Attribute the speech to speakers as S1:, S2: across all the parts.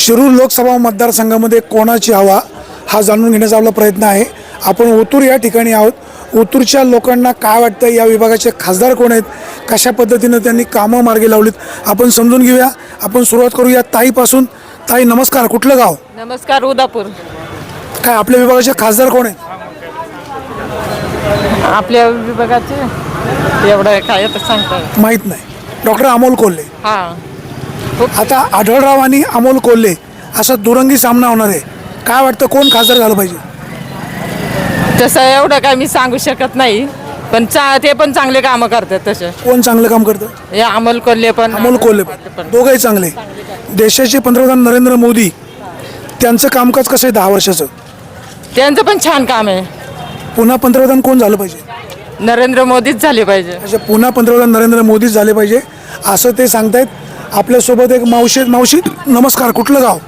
S1: शिरूर लोकसभा मतदारसंघामध्ये कोणाची हवा हा जाणून घेण्याचा आपला प्रयत्न आहे. आपण ओतूर या ठिकाणी आहोत. ओतूरच्या लोकांना काय वाटतं या विभागाचे खासदार कोण आहेत? कशा पद्धतीनं त्यांनी कामं मार्गी लावलीत? आपण समजून घेऊया. आपण सुरुवात करूया ताईपासून. ताई नमस्कार. कुठलं गाव?
S2: नमस्कार उदापूर.
S1: काय आपल्या विभागाचे खासदार कोण आहेत?
S2: आपल्या विभागाचे? एवढं काय सांगता.
S1: माहीत नाही. डॉक्टर अमोल कोल्हे.
S2: हा.
S1: आता आढळराव आणि अमोल कोल्हे असा दुरंगी सामना होणार आहे. काय वाटतं कोण खासदार झालं पाहिजे?
S2: तसं एवढं काय मी सांगू शकत नाही पण चा ते पण चांगले कामं करतात तसे.
S1: कोण चांगलं काम करतं?
S2: हे अमोल कोल्हे पण
S1: अमोल कोल्हे पण. दोघंही चांगले. देशाचे पंतप्रधान नरेंद्र मोदी त्यांचं कामकाज कसं आहे दहा वर्षाचं?
S2: त्यांचं पण छान काम आहे.
S1: पुन्हा पंतप्रधान कोण झालं पाहिजे?
S2: नरेंद्र मोदीच झाले पाहिजे.
S1: अच्छा पुन्हा पंतप्रधान नरेंद्र मोदीच झाले पाहिजे असं ते सांगतायत. आपल्यासोबत एक मावशी मावशी नमस्कार कुठलं गाव?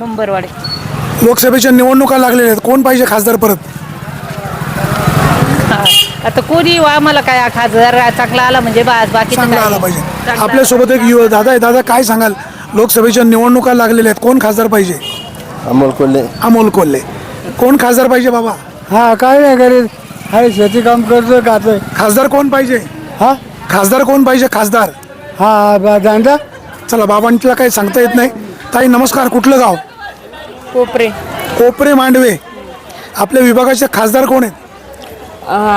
S3: नंबरवाडी.
S1: लोकसभेच्या निवडणुका लागलेल्या आहेत. कोण पाहिजे खासदार परत?
S3: आता कोणी वा आम्हाला काय खासदार चांगला आला म्हणजे बाकी
S1: चांगला आला पाहिजे. आपल्यासोबत एक युवा दादा आहे. दादा काय सांगाल? लोकसभेच्या निवडणुका लागलेल्या आहेत. कोण खासदार पाहिजे?
S4: अमोल कोल्हे.
S1: अमोल कोल्हे. कोण खासदार पाहिजे बाबा?
S5: हा काय नाही करीत हाय शेती काम करतो खातोय.
S1: खासदार कोण पाहिजे?
S5: हा?
S1: खासदार कोण पाहिजे? खासदार.
S5: हा दांडा?
S1: चला बाबांना काही सांगता येत नाही. ताई नमस्कार कुठलं गाव?
S3: कोपरे.
S1: कोपरे मांडवे. आपल्या विभागाचे खासदार कोण आहेत?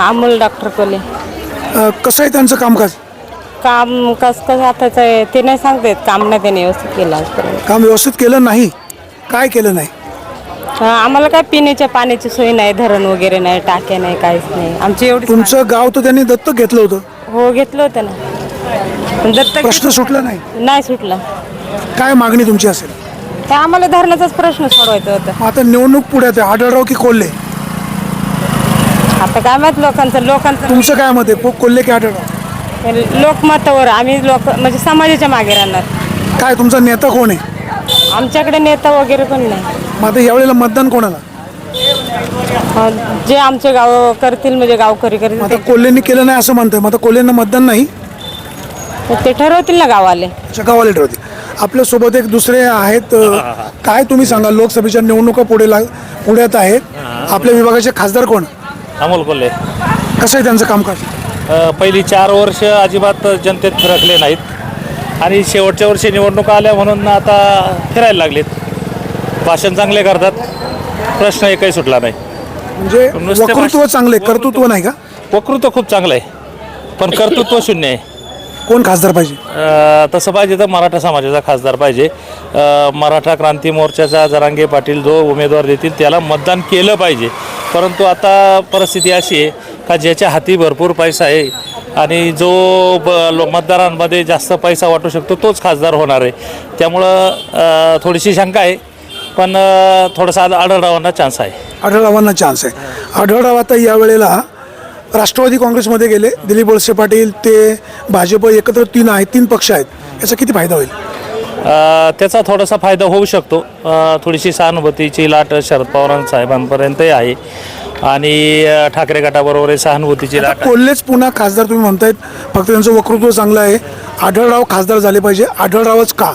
S3: अमोल डॉक्टर कोले.
S1: अ, कसं आहे त्यांचं कामकाज?
S3: काम कस कसं आताच आहे ते नाही सांगता काम नाही त्याने व्यवस्थित केलं आजपर्यंत.
S1: काम व्यवस्थित केलं नाही. काय केलं नाही?
S3: हा, आम्हाला काय पिण्याच्या पाण्याची सोय नाही धरण वगैरे नाही टाक्या नाही काहीच नाही. आमची एवढी
S1: तुमचं गाव तर त्यांनी दत्तक घेतलं होतं.
S3: हो घेतलं होतं ना. दत्तक
S1: प्रश्न सुटला नाही?
S3: नाही सुटला.
S1: काय मागणी तुमची असेल?
S3: ते आम्हाला धरणाचाच प्रश्न सोडवायचा होता.
S1: आता निवडणूक पुढ्यात आहे आढळराव की कोल्हे?
S3: आता काय माहीत लोकांचं लोकांचं
S1: तुमचं काय मत आहे? को- कोल्हे की आढळराव?
S3: लोकमतावर आम्ही लोक म्हणजे समाजाच्या मागे राहणार.
S1: काय तुमचा नेता कोण आहे?
S3: आमच्याकडे नेता वगैरे पण नाही.
S1: मग आता यावेळेला मतदान कोणाला?
S3: अं, जे आमचे गाव करतील म्हणजे गावकरी
S1: मग
S3: करतील
S1: आता कोल्हेंनी केलं नाही असं म्हणतंय. मग आता कोल्हेंना मतदान नाही?
S3: ते- ते ठरवतील ना गावाले
S1: गावाला ठरवते आपल्यासोबत एक दुसरे आहेत अ, काय तुम्ही सांगा लोकसभेच्या निवडणुका पुढे लाग पुढ्यात आहेत. आपल्या विभागाचे खासदार कोण?
S6: अमोल कोल्हे.
S1: कसं आहे त्यांचं कामकाज?
S6: अ, पहिली चार वर्ष अजिबात जनतेत फिरकले नाहीत. आणि शेवटच्या वर्षी निवडणुका आल्या म्हणून आता फिरायला लागलेत. भाषण चांगले करतात. प्रश्न एकही सुटला नाही.
S1: म्हणजे
S6: नुसते
S1: वक्तृत्व चांगले कर्तृत्व नाही का?
S6: वक्तृत्व खूप चांगलं आहे. पण कर्तृत्व शून्य आहे.
S1: कोण खासदार पाहिजे?
S6: अ, तसं पाहिजे तर मराठा समाजाचा खासदार पाहिजे. अ, मराठा क्रांती मोर्चाचा जरांगे पाटील जो उमेदवार देतील त्याला मतदान केलं पाहिजे. परंतु आता परिस्थिती अशी आहे का ज्याच्या हाती भरपूर पैसा आहे आणि जो ब लो- मतदारांमध्ये जास्त पैसा वाटू शकतो तोच खासदार होणार आहे. त्यामुळं अ, थोडीशी शंका आहे पण अ, थोडासा आढ- आढळरावांना चान्स आहे.
S1: आढळरावांना चान्स आहे. आढळराव आता यावेळेला राष्ट्रवादी काँग्रेसमध्ये गेले. दिलीप वळसे पाटील ते भाजप एकत्र तीन आहेत तीन पक्ष आहेत. याचा किती फायदा होईल?
S6: त्याचा थोडासा फायदा होऊ शकतो. थोडीशी सहानुभूतीची लाट शरद पवार साहेबांपर्यंतही आहे. आणि ठाकरे गटाबरोबर सहानुभूतीची लाट.
S1: कोल्हेच पुन्हा खासदार तुम्ही म्हणतायत फक्त त्यांचं वक्तृत्व चांगलं आहे. आढळराव खासदार झाले पाहिजे. आढळरावच का?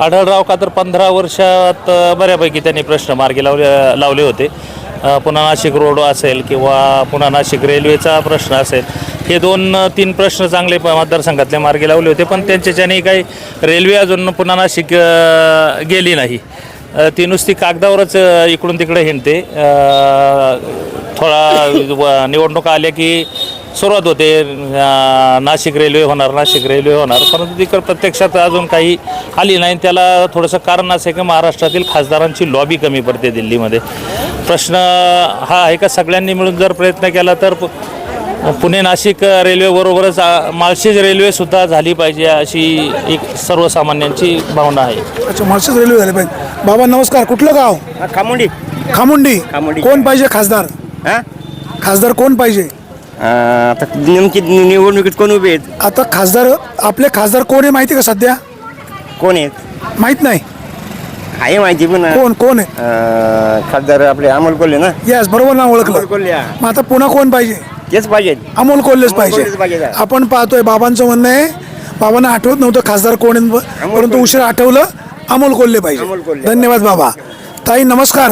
S6: आढळराव का? तर पंधरा वर्षात बऱ्यापैकी त्यांनी प्रश्न मार्गी लावले लावले होते. पुन्हा नाशिक रोड असेल किंवा पुन्हा नाशिक रेल्वेचा प्रश्न असेल हे दोन तीन प्रश्न चांगले मतदारसंघातले मार्गी लावले होते पण त्यांच्याच्याने काही रेल्वे अजून पुन्हा नाशिक गेली नाही. ती नुसती कागदावरच इकडून तिकडे हिंडते. थोडा व- निवडणुका आल्या की सुरुवात होते. नाशिक रेल्वे होणार नाशिक रेल्वे होणार. परंतु तिकडे प्रत्यक्षात अजून काही आली नाही. त्याला थोडंसं कारण असं आहे की महाराष्ट्रातील खासदारांची लॉबी कमी पडते दिल्लीमध्ये. प्रश्न हा आहे का सगळ्यांनी मिळून जर प्रयत्न केला तर पुणे नाशिक रेल्वेबरोबरच माळशेज रेल्वेसुद्धा झाली पाहिजे अशी एक सर्वसामान्यांची भावना आहे.
S1: अच्छा माळशेज रेल्वे झाले पाहिजे. बाबा नमस्कार. कुठलं गाव?
S4: खामुंडी.
S1: खामुंडी.
S4: खामुंडी.
S1: कोण पाहिजे खासदार?
S4: हा?
S1: खासदार कोण पाहिजे?
S4: आता नेमकी निवडणुकीत कोण उभे आहेत?
S1: आता खासदार आपले खासदार कोण आहे माहिती का सध्या?
S4: कोण आहेत?
S1: माहीत नाही.
S4: आहे माहिती पण
S1: कोण कोण आहे?
S4: अं, खासदार आपले अमोल कोल्हे ना?
S1: यस बरोबर ना
S4: अमोल
S1: ओळखलं
S4: कोल्हे.
S1: मग आता पुन्हा कोण पाहिजे?
S4: तेच पाहिजेत
S1: अमोल कोल्हेच
S4: कोल्हेच
S1: पाहिजे
S4: पाहिजे.
S1: आपण पाहतोय बाबांचं म्हणणं आहे बाबांना आठवत नव्हतं खासदार कोण परंतु
S4: कोल्हे.
S1: उशीर आठवलं अमोल कोल्हे पाहिजे. धन्यवाद बाबा. ताई नमस्कार.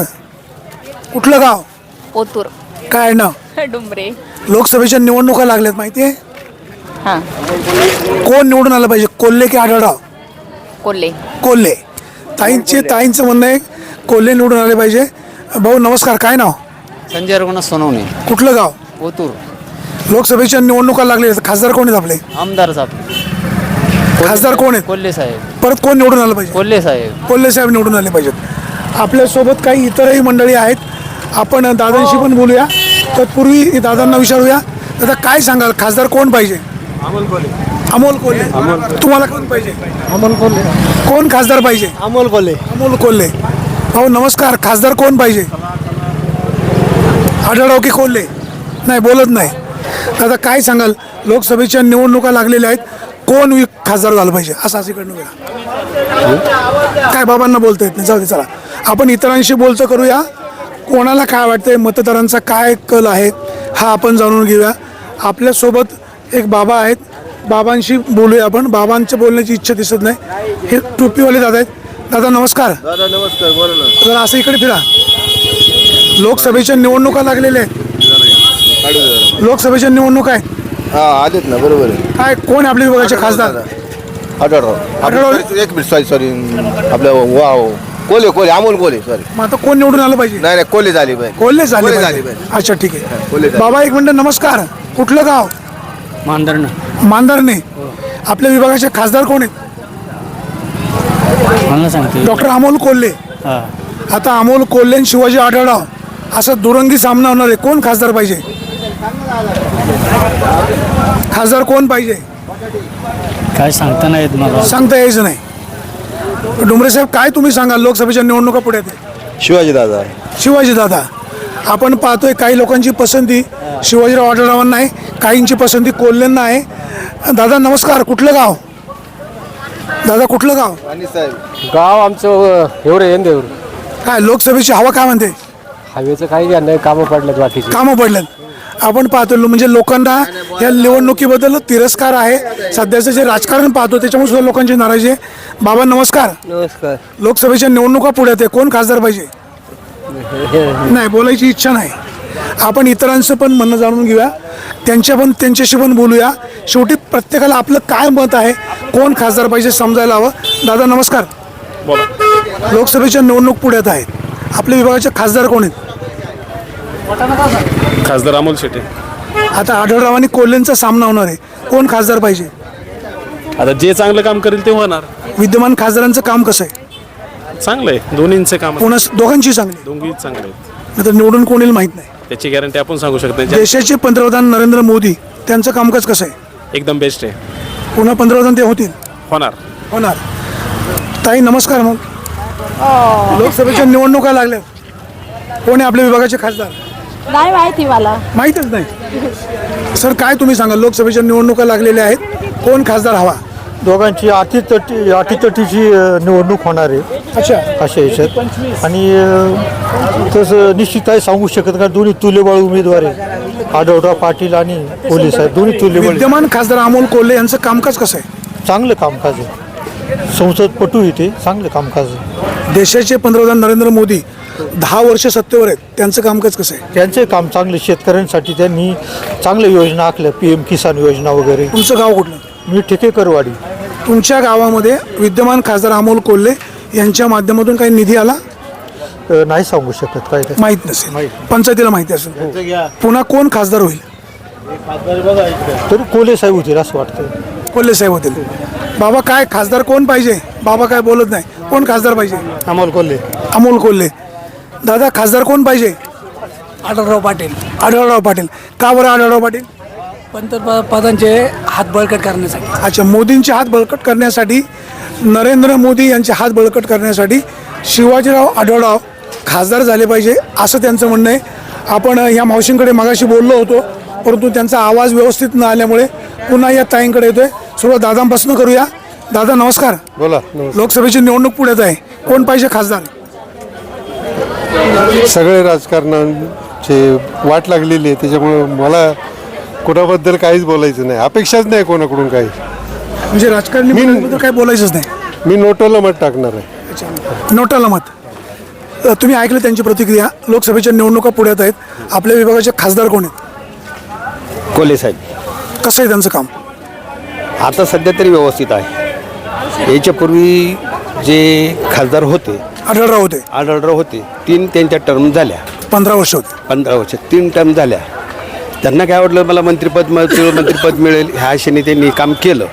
S1: कुठलं गाव?
S7: ओतूर.
S1: काय ना?
S7: डुंबरे
S1: लोकसभेच्या निवडणुका लागल्यात माहिती आहे?
S7: हां.
S1: कोण निवडून आलं पाहिजे कोल्हे की आढळराव?
S7: कोल्हे.
S1: कोल्हे. ताईंचे ताईंचं म्हणणं आहे कोल्हे निवडून आले पाहिजे. भाऊ नमस्कार. काय नाव?
S8: संजय रघुनाथ सोनवणे.
S1: कुठलं गाव?
S8: ओतूर.
S1: लोकसभेच्या निवडणुका आहेत. खासदार कोण आहेत आपले?
S8: आमदार साहेब.
S1: खासदार कोण आहेत?
S8: कोल्हे साहेब.
S1: परत कोण निवडून आलं पाहिजे?
S8: कोल्हे साहेब.
S1: कोल्हे साहेब निवडून आले पाहिजेत. आपल्यासोबत काही इतरही मंडळी आहेत. आपण दादांशी पण बोलूया. तत्पूर्वी दादांना विचारूया. दादा काय सांगाल? खासदार कोण पाहिजे? अमोल कोल्हे. तुम्हाला कोण पाहिजे?
S5: अमोल कोल्हे.
S1: कोण खासदार पाहिजे?
S5: अमोल कोल्हे.
S1: अमोल कोल्हे. भाऊ नमस्कार. खासदार कोण पाहिजे? आढळराव की कोल्हे? नाही बोलत नाही. दादा काय सांगाल? लोकसभेच्या निवडणुका लागलेल्या आहेत. कोण वि- खासदार झालं पाहिजे? असं असं इकडनं बघा. काय बाबांना बोलता येत नाही. जाऊ दे चला. आपण इतरांशी बोलतं करूया. कोणाला काय वाटतंय? मतदारांचा काय कल आहे? हा आपण जाणून घेऊया. आपल्यासोबत एक बाबा आहेत. बाबांशी बोलूया आपण. बाबांच्या बोलण्याची इच्छा दिसत नाही. हे टोपीवाले दादा आहेत. दादा नमस्कार.
S9: दादा नमस्कार. बोला ना.
S1: जरा असं इकडे फिरा. लोकसभेच्या निवडणुका लागलेल्या आहेत. लोकसभेच्या निवडणुका आहेत
S9: हा आलेत ना बरोबर आहे.
S1: काय कोण आहे आपल्या विभागाचे खासदार?
S9: आढळराव
S1: आढळराव.
S9: आपलं- एक मिनिट सॉरी सॉरी आपल्या वाव. कोले कोले अमोल कोले सॉरी
S1: मग आता कोण निवडून आलं पाहिजे?
S9: नाही नाही कोले झाली पाहिजे.
S1: कोल्हे झाले
S9: कोल्हे
S1: पाहिजे.
S9: झाले पाहिजे.
S1: अच्छा ठीक
S9: कोल्हे
S1: आहे
S9: झाले.
S1: बाबा एक मिनिट नमस्कार. कुठलं गाव?
S8: मांदरणं
S1: मांदारने. आपल्या विभागाचे खासदार कोण आहेत?
S8: मला सांगते.
S1: डॉक्टर अमोल कोल्हे.
S8: हां.
S1: आता अमोल कोल्हे आणि शिवाजी आढळराव असा दुरंगी सामना होणार आहे. कोण खासदार पाहिजे? खासदार कोण पाहिजे?
S8: काय सांगता नाही येत मला.
S1: सांगता यायचं नाही. डुमरे साहेब काय तुम्ही सांगाल? लोकसभेच्या निवडणुका पुढे
S9: शिवाजी दादा.
S1: शिवाजी दादा आपण पाहतोय काही लोकांची पसंती शिवाजीराव आढळरावांना आहे काहींची पसंती कोल्हेंना आहे. दादा नमस्कार. कुठलं गाव? दादा कुठलं गाव?
S9: आणि साहेब
S5: गाव आमचं एवढं येऊन देवर
S1: काय लोकसभेची हवा काय म्हणते?
S5: हायवेचं काही ज्ञान नाही कामं पडलेत बाकीचे.
S1: कामं पडल्यात आपण पाहतो लो- म्हणजे लोकांना या निवडणुकीबद्दल तिरस्कार आहे. सध्याचं जे राजकारण पाहतो त्याच्यामुळे सुद्धा लोकांची नाराजी आहे. बाबा नमस्कार.
S5: नमस्कार.
S1: लोकसभेच्या निवडणुका पुढे आहेत कोण खासदार पाहिजे? नाही बोलायची इच्छा नाही. आपण इतरांचं पण म्हणणं जाणून घेऊया. त्यांच्या पण त्यांच्याशी पण बोलूया. शेवटी प्रत्येकाला आपलं काय मत आहे कोण खासदार पाहिजे समजायला हवं. दादा नमस्कार. लोकसभेच्या निवडणूक पुढ्यात आहेत. आपल्या विभागाचे खासदार कोण आहेत?
S10: खासदार अमोल शेटे
S1: आता आढळराव आणि कोल्हेंचा सामना होणार आहे. कोण खासदार पाहिजे?
S10: आता जे चांगलं काम करेल ते होणार.
S1: विद्यमान खासदारांचं काम कसं आहे?
S10: चांगलं आहे. दोन्हींचे काम
S1: पुन्हा दोघांची चांगली
S10: दोन्ही चांगले आहेत.
S1: तर निवडून कोणीला माहीत नाही.
S10: त्याची गॅरंटी आपण सांगू शकत नाही.
S1: देशाचे पंतप्रधान नरेंद्र मोदी त्यांचं कामकाज कसं आहे?
S10: एकदम बेस्ट आहे.
S1: पुन्हा पंतप्रधान ते होतील?
S10: होणार.
S1: होणार. ताई नमस्कार मग. लोकसभेच्या निवडणुका लागल्या. कोण आहे आपल्या विभागाचे खासदार?
S3: नाही माहिती मला.
S1: माहीतच नाही. सर काय तुम्ही सांगा लोकसभेच्या निवडणुका लागलेल्या आहेत. कोण खासदार हवा?
S5: दोघांची अटीतटी अटीतटीची अ, निवडणूक होणार आहे.
S1: अच्छा.
S5: अशा याच्यात. आणि तसं निश्चित काही सांगू शकत का दोन्ही तुलेबळ उमेदवार आहे. आढळराव पाटील आणि पोलीस आहेत. दोन्ही तुलेबळ
S1: विद्यमान खासदार अमोल कोल्हे यांचं कामकाज कसं आहे?
S5: चांगलं कामकाज आहे. संसदपटू इथे चांगलं कामकाज आहे.
S1: देशाचे पंतप्रधान नरेंद्र मोदी दहा वर्ष सत्तेवर आहेत. त्यांचं कामकाज कसं आहे?
S5: त्यांचे काम चांगले शेतकऱ्यांसाठी त्यांनी चांगल्या योजना आखल्या पी एम किसान योजना वगैरे.
S1: तुमचं गाव कुठलं?
S5: मी ठेकेकरवाडी.
S1: तुमच्या गावामध्ये विद्यमान खासदार अमोल कोल्हे यांच्या माध्यमातून काही निधी आला?
S5: अ, नाही सांगू शकत काय ते.
S1: माहीत नसेल. पंचायतीला माहिती असेल. पुन्हा कोण खासदार होईल?
S5: तरी कोले साहेब होतील असं वाटतं
S1: कोल्हे साहेब होतील. बाबा काय खासदार कोण पाहिजे? बाबा काय बोलत नाही. कोण खासदार पाहिजे?
S5: अमोल कोल्हे.
S1: अमोल कोल्हे. दादा खासदार कोण पाहिजे?
S11: आढळराव पाटील.
S1: आढळराव पाटील. का बरं आढळराव पाटील?
S11: पंतप्रधानांचे हात बळकट करण्यासाठी.
S1: अच्छा मोदींचे हात बळकट करण्यासाठी नरेंद्र मोदी यांचे हात बळकट करण्यासाठी शिवाजीराव आढळराव खासदार झाले पाहिजे असं त्यांचं म्हणणं आहे. आपण या मावशींकडे मगाशी बोललो होतो परंतु त्यांचा आवाज व्यवस्थित न आल्यामुळे पुन्हा या ताईंकडे येतोय. सुरुवात दादांपासून करूया. दादा नमस्कार.
S9: बोला
S1: लोकसभेची निवडणूक पुढ्यात आहे कोण पाहिजे खासदार?
S12: सगळे राजकारणाचे वाट लागलेली आहे त्याच्यामुळं मला कुणाबद्दल काहीच बोलायचं नाही. अपेक्षाच नाही कोणाकडून काही.
S1: म्हणजे राजकारणी मंडळीबद्दल काही बोलायचंच नाही.
S12: मी नोटाला मत टाकणार आहे.
S1: नोटाला मत. अ, तुम्ही ऐकलं त्यांची प्रतिक्रिया. लोकसभेच्या निवडणुका पुढ्यात आहेत. आपल्या विभागाचे खासदार कोण आहेत?
S9: कोले साहेब.
S1: कसं आहे त्यांचं काम?
S9: आता सध्या तरी व्यवस्थित आहे. याच्यापूर्वी जे खासदार होते
S1: आढळराव होते.
S9: आढळराव होते. तीन त्यांच्या टर्म झाल्या.
S1: पंधरा वर्ष होते.
S9: पंधरा वर्ष. तीन टर्म झाल्या. त्यांना काय वाटलं? मला मंत्रिपद मिळतील मंत्रिपद मिळेल. ह्या आशेने त्यांनी काम केलं.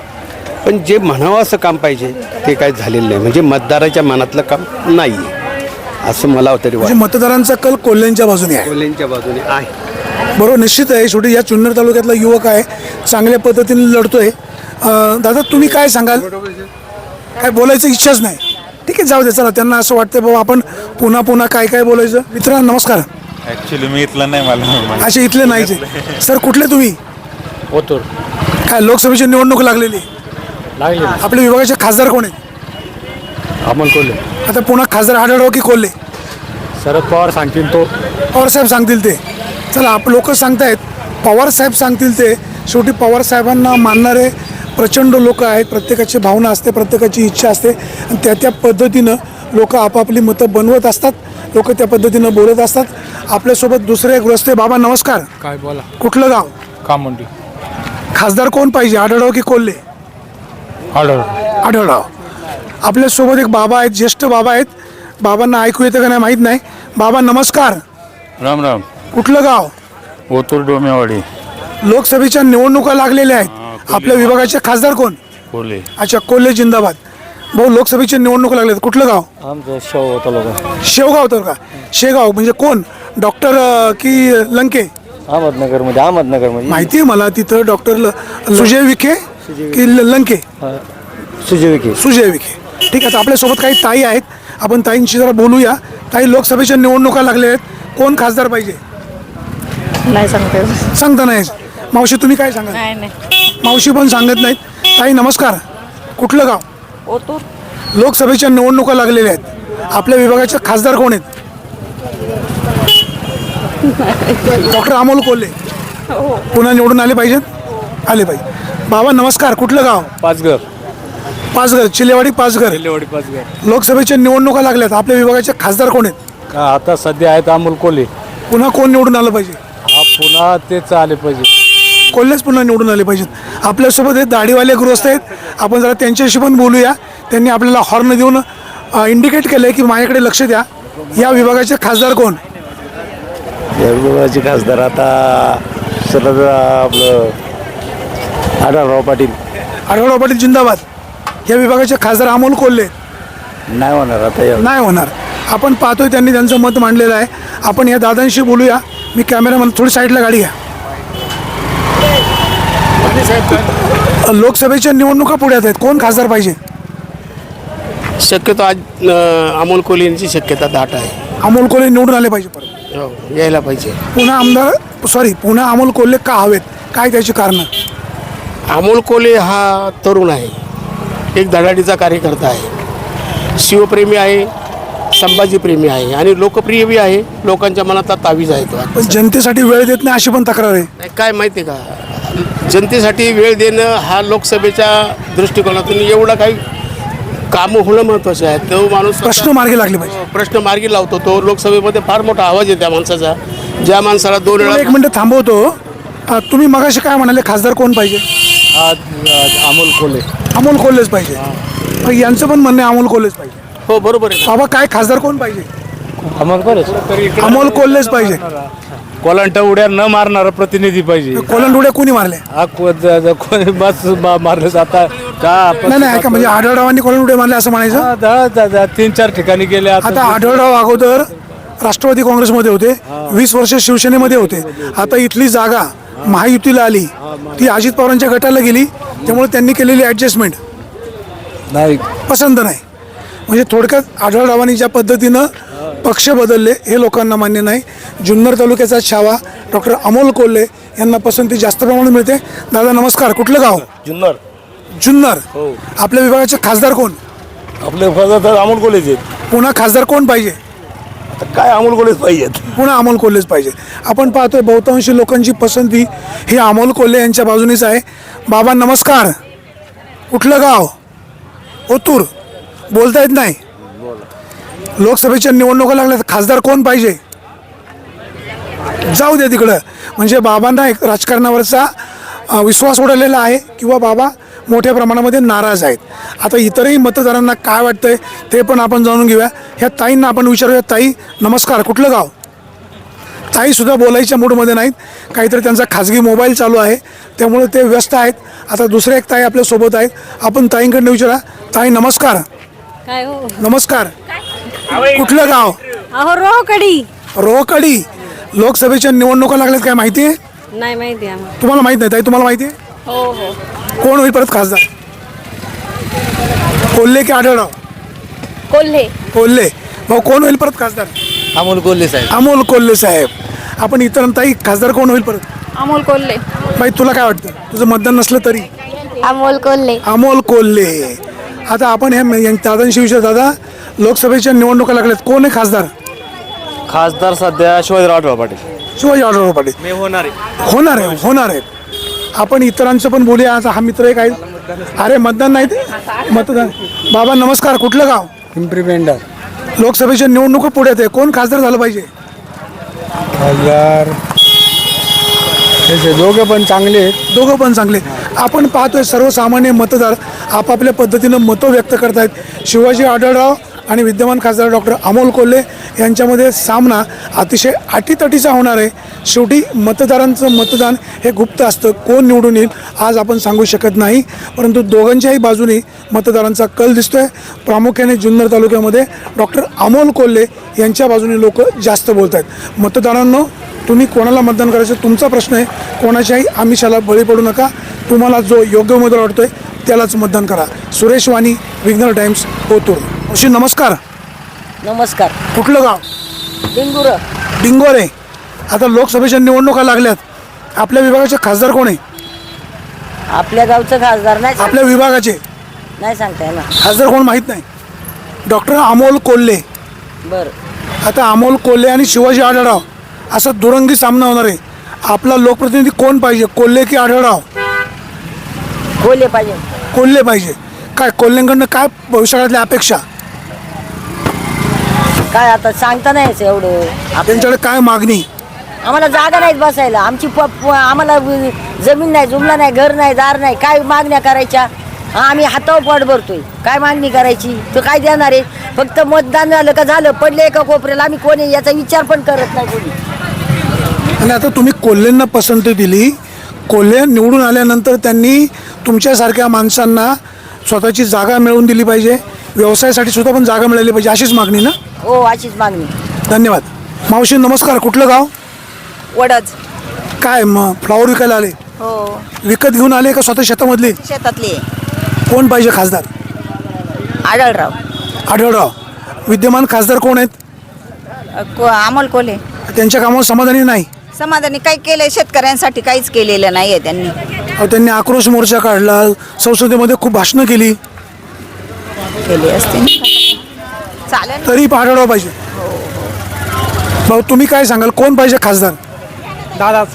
S9: पण जे म्हणावं असं काम पाहिजे ते काय झालेलं नाही. म्हणजे मतदाराच्या मनातलं काम नाही आहे असं मला तरी
S1: म्हणजे
S9: वाटतं.
S1: मतदारांचा कल कोल्ह्यांच्या बाजूने आहे.
S9: कोल्हेंच्या बाजूने आहे.
S1: बरोबर निश्चित आहे. शेवटी या जुन्नर तालुक्यातला युवक आहे. चांगल्या पद्धतीने लढतोय. अं, दादा तुम्ही काय सांगाल? काय बोलायचं इच्छाच नाही. ठीक आहे जाऊ दे चला त्यांना असं वाटतं बाबा आपण पुन्हा पुन्हा काय काय बोलायचं. मित्रांनो नमस्कार.
S10: ऍक्च्युली मी इथलं नाही मला
S1: असे इथले नाहीचे. सर कुठले तुम्ही?
S8: ओतूर.
S1: काय लोकसभेची निवडणूक लागलेली?
S8: लागले
S1: आपल्या विभागाचे खासदार कोण आहेत?
S8: अमोल कोल्हे.
S1: आता पुन्हा खासदार आढळराव की कोल्हे?
S8: शरद पवार सांगतील तो.
S1: पवार साहेब सांगतील ते. चला आप लोक सांगतायत. पवार साहेब सांगतील ते. शेवटी पवार साहेबांना मानणारे प्रचंड लोक आहेत प्रत्येकाची भावना असते प्रत्येकाची इच्छा असते. आणि त्या त्या पद्धतीनं लोक आपापली मतं बनवत असतात लोक त्या पद्धतीनं बोलत असतात. आपल्यासोबत दुसरे एक रस्ते बाबा नमस्कार.
S8: काय बोला.
S1: कुठलं गाव?
S8: कामंडी.
S1: खासदार कोण पाहिजे? आढळराव की कोल्हे?
S8: ऑर्डर
S1: आढळराव. आपल्यासोबत एक बाबा आहेत ज्येष्ठ बाबा आहेत. बाबांना ऐकू येतं का नाही माहीत नाही. बाबा नमस्कार.
S10: राम राम.
S1: कुठलं गाव?
S10: ओतूर डोमेवाडी
S1: लोकसभेच्या निवडणुका लागलेल्या आहेत. आपल्या विभागाचे खासदार कोण?
S10: कोल्हे.
S1: अच्छा कोल्हे जिंदाबाद. भाऊ लोकसभेच्या निवडणुका लागल्यात कुठलं गाव?
S8: आमचं शव होता लोक
S1: शेवगाव तर का शेगाव म्हणजे कोण? डॉक्टर अं, की लंके?
S8: अहमदनगरमध्ये अहमदनगरमध्ये.
S1: माहिती आहे मला तिथं डॉक्टर सुजय विखे की ल- लंके?
S8: सुजय विखे.
S1: सुजय विखे. ठीक आहे आता आपल्यासोबत काही ताई आहेत. आपण ताईंशी जरा बोलूया. ताई लोकसभेच्या निवडणुका लागल्या आहेत. कोण खासदार पाहिजे?
S3: नाही सांगते.
S1: सांगता नाही मावशी तुम्ही काय सांगा
S3: नाही नाही.
S1: मावशी पण सांगत नाहीत. ताई नमस्कार. कुठलं गाव?
S3: ओतूर.
S1: लोकसभेच्या निवडणुका लागलेल्या आहेत. आपल्या विभागाचे खासदार कोण आहेत? डॉक्टर अमोल कोल्हे. पुन्हा निवडून आले पाहिजेत? आले पाहिजे. बाबा नमस्कार. कुठलं गाव?
S8: पाचघर.
S1: पाचघर. चिलेवाडी पाचघर.
S8: किल्लेवाडी पाचघर.
S1: लोकसभेच्या निवडणुका लागल्यात. आपल्या विभागाचे खासदार कोण आहेत?
S8: का आता सध्या आहेत अमोल कोल्हे.
S1: पुन्हा कोण निवडून आलं पाहिजे?
S8: हा पुन्हा तेच आले पाहिजे.
S1: कोल्हेच पुन्हा निवडून आले पाहिजेत. आपल्यासोबत हे दाढीवाले गृहस्थ आहेत. आपण जरा त्यांच्याशी पण बोलूया. त्यांनी आपल्याला हॉर्न देऊन इंडिकेट केलं की माझ्याकडे लक्ष द्या. या विभागाचे खासदार कोण?
S8: विभागाचे खासदार आता सरळ आपलं आढळराव पाटील.
S1: आढळराव पाटील जिंदाबाद. या विभागाचे खासदार अमोल कोल्हे.
S8: नाही होणार आता या.
S1: नाही होणार. आपण पाहतोय त्यांनी त्यांचं मत मांडलेलं आहे. आपण या दादांशी बोलूया. मी कॅमेरामन थोडी साईडला गाडी घ्या. लोकसभेच्या निवडणुका पुढ्यात आहेत. कोण खासदार पाहिजे?
S11: शक्यतो आज अमोल कोल्हे यांची शक्यता दाट आहे.
S1: अमोल कोल्हे निवडून आले पाहिजे परत.
S11: हो, यायला पाहिजे.
S1: पुन्हा आमदार सॉरी पुन्हा अमोल कोल्हे का हवेत? काय त्याची कारणं?
S11: अमोल कोल्हे हा तरुण आहे. एक धडाडीचा कार्यकर्ता आहे. शिवप्रेमी आहे संभाजीप्रेमी आहे आणि लोकप्रिय बी आहे. लोकांच्या मनातला तावीज आहे तो
S1: पण जनतेसाठी वेळ देत नाही अशी पण तक्रार आहे.
S11: नाही, काय माहिती आहे का? जनतेसाठी वेळ देणं हा लोकसभेच्या दृष्टिकोनातून एवढा काही कामं होणं महत्त्वाचं आहे. तो माणूस
S1: प्रश्न मार्गी लागले पाहिजे.
S11: प्रश्न मार्गी लावतो. तो लोकसभेमध्ये फार मोठा आवाज आहे त्या माणसाचा. ज्या माणसाला दोन
S1: तुम्हाला एक
S11: वेळा
S1: मिनिट थांबवतो. अ, तुम्ही मगाशी काय म्हणाले? खासदार कोण पाहिजे?
S8: आज अमोल कोल्हे.
S1: अमोल कोल्हेच पाहिजे. मग यांचं पण म्हणणं आहे अमोल कोल्हेच पाहिजे.
S11: हो बरोबर आहे.
S1: बाबा काय खासदार कोण पाहिजे?
S8: अमोल कोल्हे
S1: अमोल कोल्हेच पाहिजे.
S8: कोलांटा उड्या न मारणारा प्रतिनिधी पाहिजे.
S1: कोलंडुड्या कोणी मारले
S8: हा को- ज- ज- कोणी बस मा- मारलं जाता का
S1: नाही नाही ऐका म्हणजे आढळरावांनी कोलंडुड्या मारले असं म्हणायचं?
S8: हा, द- द- द- तीन चार ठिकाणी गेले
S1: आता. आढळराव अगोदर राष्ट्रवादी काँग्रेसमध्ये होते वीस वर्ष शिवसेनेमध्ये होते. आता इथली जागा महायुतीला आली. ती अजित पवारांच्या गटाला गेली. त्यामुळे त्यांनी केलेली ॲडजस्टमेंट
S8: नाही.
S1: पसंत नाही. म्हणजे थोडक्यात आढळरावांनी ज्या पद्धतीनं पक्ष बदलले हे लोकांना मान्य नाही. जुन्नर तालुक्याचा छावा डॉक्टर अमोल कोल्हे यांना पसंती जास्त प्रमाणात मिळते. दादा नमस्कार. कुठलं गाव?
S8: जुन्नर.
S1: जुन्नर. आपल्या विभागाचे खासदार कोण?
S8: आपले तर अमोल कोल्हेच आहेत.
S1: पुन्हा खासदार कोण पाहिजे?
S8: काय अमोल कोल्हेच पाहिजेत?
S1: पुन्हा अमोल कोल्हेच पाहिजे. आपण पाहतोय बहुतांशी लोकांची पसंती ही अमोल कोल्हे यांच्या बाजूनीच आहे. बाबा नमस्कार. कुठलं गाव? ओतूर. बोलता येत नाही. लोकसभेच्या निवडणुका लागल्या तर खासदार कोण पाहिजे? जाऊ दे तिकडं. म्हणजे बाबांना एक राजकारणावरचा विश्वास उडवलेला आहे किंवा बाबा मोठ्या प्रमाणामध्ये नाराज आहेत. आता इतरही मतदारांना काय वाटतंय ते पण आपण जाणून घेऊया. ह्या ताईंना आपण विचारूया. ताई नमस्कार. कुठलं गाव? ताईसुद्धा बोलायच्या मूडमध्ये नाहीत. काहीतरी त्यांचा खाजगी मोबाईल चालू आहे. त्यामुळे ते व्यस्त आहेत. आता दुसरे एक ताई आपल्यासोबत आहेत. आपण ताईंकडनं विचारा. ताई नमस्कार.
S3: काय हो?
S1: नमस्कार. कुठलं गाव?
S3: अहो रोकडी
S1: रोकडी लोकसभेच्या निवडणुका लागल्यात काय माहिती आहे?
S3: नाही माहिती आम्हाला.
S1: तुम्हाला माहीत नाही ताई तुम्हाला माहिती आहे?
S3: हो हो.
S1: कोण होईल परत खासदार? कोल्हे की आढळराव?
S3: कोल्हे.
S1: कोल्हे. भाऊ कोण होईल परत खासदार?
S8: अमोल कोल्हे साहेब.
S1: अमोल कोल्हे साहेब. आपण इतरांताई खासदार कोण होईल परत?
S7: अमोल कोल्हे.
S1: बाई तुला काय वाटतं? तुझं मतदान नसलं तरी?
S3: अमोल कोल्हे.
S1: अमोल कोल्हे. आता आपण हे या दादांशी विचार दादा. लोकसभेच्या निवडणुका लागल्यात. कोण आहे खासदार?
S8: खासदार सध्या शिवाजीराव आढळराव पाटील.
S1: शिवाजी आढळराव पाटील.
S8: मी होणार आहे.
S1: होणार आहे होणार आहे. आपण इतरांचं पण बोलूया. आता हा मित्र एक आहे. अरे मतदान नाही ते? मतदान. बाबा नमस्कार. कुठलं गाव?
S5: पिंपरी पेंडर
S1: लोकसभेच्या निवडणुका पुढ्यात आहे. कोण खासदार झालं पाहिजे?
S5: त्याचे दोघे पण चांगले आहेत.
S1: दोघं पण चांगले आपण पाहतोय सर्वसामान्य मतदार आपापल्या पद्धतीनं मतं व्यक्त करतायत. शिवाजी आढळराव आणि विद्यमान खासदार डॉक्टर अमोल कोल्हे यांच्यामध्ये सामना अतिशय अटीतटीचा होणार आहे. शेवटी मतदारांचं मतदान हे गुप्त असतं. कोण निवडून येईल आज आपण सांगू शकत नाही. परंतु दोघांच्याही बाजूने मतदारांचा कल दिसतोय. प्रामुख्याने जुन्नर तालुक्यामध्ये डॉक्टर अमोल कोल्हे यांच्या बाजूने लोक जास्त बोलत आहेत मतदारांनो तुम्ही कोणाला मतदान करायचं तुमचा प्रश्न आहे. कोणाच्याही आमिषाला बळी पडू नका. तुम्हाला जो योग्य उमेदवार वाटतोय त्यालाच मतदान करा. सुरेश वाणी विघ्नर टाइम्स ओतूर अशी नमस्कार.
S3: नमस्कार.
S1: कुठलं गाव?
S3: डिंगुर.
S1: डिंगोरे आता लोकसभेच्या निवडणुका लागल्यात. आपल्या विभागाचे खासदार कोण आहे?
S3: आपल्या गावचं खासदार नाही
S1: आपल्या विभागाचे.
S3: नाही सांगता येणार.
S1: खासदार कोण माहीत नाही. डॉक्टर अमोल कोल्हे.
S3: बर.
S1: आता अमोल कोल्हे आणि शिवाजी आढळराव असा दुरंगी सामना होणार आहे. आपला लोकप्रतिनिधी कोण पाहिजे? कोल्हे की आढळराव?
S3: कोल्हे पाहिजे.
S1: कोल्हे पाहिजे. काय कोल्हेंकडनं काय भविष्यकाळातल्या अपेक्षा?
S3: काय आता सांगता नाही एवढं.
S1: त्यांच्याकडे काय मागणी?
S3: आम्हाला जागा नाहीत बसायला. आमची प प- आम्हाला जमीन नाही जुमला नाही घर नाही दार नाही. काय मागण्या करायच्या? हा, आम्ही हातावर पोट भरतोय. काय मागणी करायची? तो काय देणार आहे? फक्त मतदान झालं का झालं पडले एका कोपऱ्याला आम्ही कोणी याचा विचार पण करत नाही कोणी.
S1: आणि आता तुम्ही कोल्हेंना पसंती दिली. कोल्हे निवडून आल्यानंतर त्यांनी तुमच्यासारख्या माणसांना स्वतःची जागा मिळवून दिली पाहिजे. व्यवसायासाठी सुद्धा पण जागा मिळाली पाहिजे अशीच मागणी ना?
S3: हो अशीच मागणी.
S1: धन्यवाद. मावशी नमस्कार. कुठलं गाव?
S7: वडज.
S1: काय मग फ्लॉवर विकायला आले?
S7: हो.
S1: विकत घेऊन आले का स्वतः शेतामधले?
S7: शेतातली.
S1: कोण पाहिजे खासदार?
S7: आढळराव.
S1: आढळराव. विद्यमान खासदार कोण आहेत?
S7: अमोल कोल्हे.
S1: त्यांच्या कामावर समाधानी नाही?
S7: समाधानी काय केलंय शेतकऱ्यांसाठी काहीच केलेलं नाहीये त्यांनी.
S1: अहो, त्यांनी आक्रोश मोर्चा काढला संसदेमध्ये खूप भाषणं केली.
S7: केले असते चालेल.
S1: तरी आढळराव पाहिजे. भाऊ तुम्ही काय सांगाल? कोण पाहिजे खासदार?
S5: दादाच.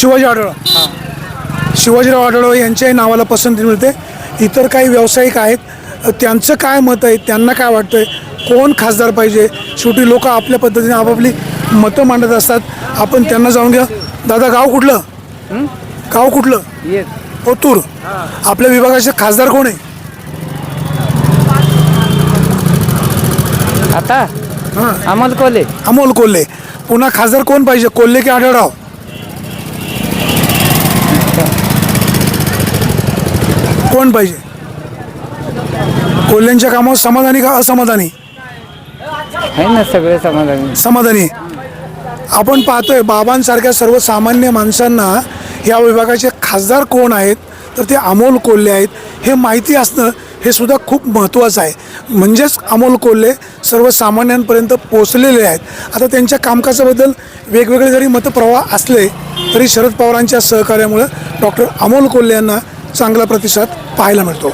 S1: शिवाजी आढळराव शिवाजीराव आढळराव यांच्याही नावाला पसंती मिळते. इतर काही व्यावसायिक आहेत. त्यांचं काय मत आहे? त्यांना काय वाटतंय? कोण खासदार पाहिजे? शेवटी लोक आपल्या पद्धतीने आपापली मतं मांडत असतात. आपण त्यांना जाऊन घ्या. दादा गाव कुठलं? गाव कुठलं? ओतूर आपल्या विभागाचे खासदार कोण आहे?
S8: आता? अमोल कोल्हे.
S1: अमोल कोल्हे. पुन्हा खासदार कोण पाहिजे? कोल्हे की आढळराव? कोण पाहिजे? कोल्ह्यांच्या कामावर समाधानी का असमाधानी?
S8: आहे ना सगळे समाधानी.
S1: समाधानी. आपण पाहतोय बाबांसारख्या सर्वसामान्य माणसांना या विभागाचे खासदार कोण आहेत? तर ते अमोल कोल्हे आहेत. हे माहिती असणं हे सुद्धा खूप महत्त्वाचं आहे. म्हणजेच अमोल कोल्हे सर्वसामान्यांपर्यंत पोचलेले आहेत. आता त्यांच्या कामकाजाबद्दल वेगवेगळे जरी मतप्रवाह असले तरी शरद पवारांच्या सहकार्यामुळे डॉक्टर अमोल कोल्हे यांना चांगला प्रतिसाद पाहायला मिळतो.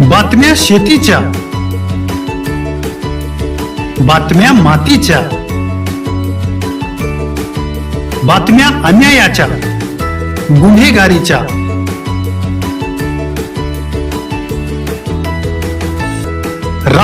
S5: बातम्या शेतीच्या बातम्या मातीच्या बातम्या अन्यायाच्या
S13: गुन्हेगारीच्या.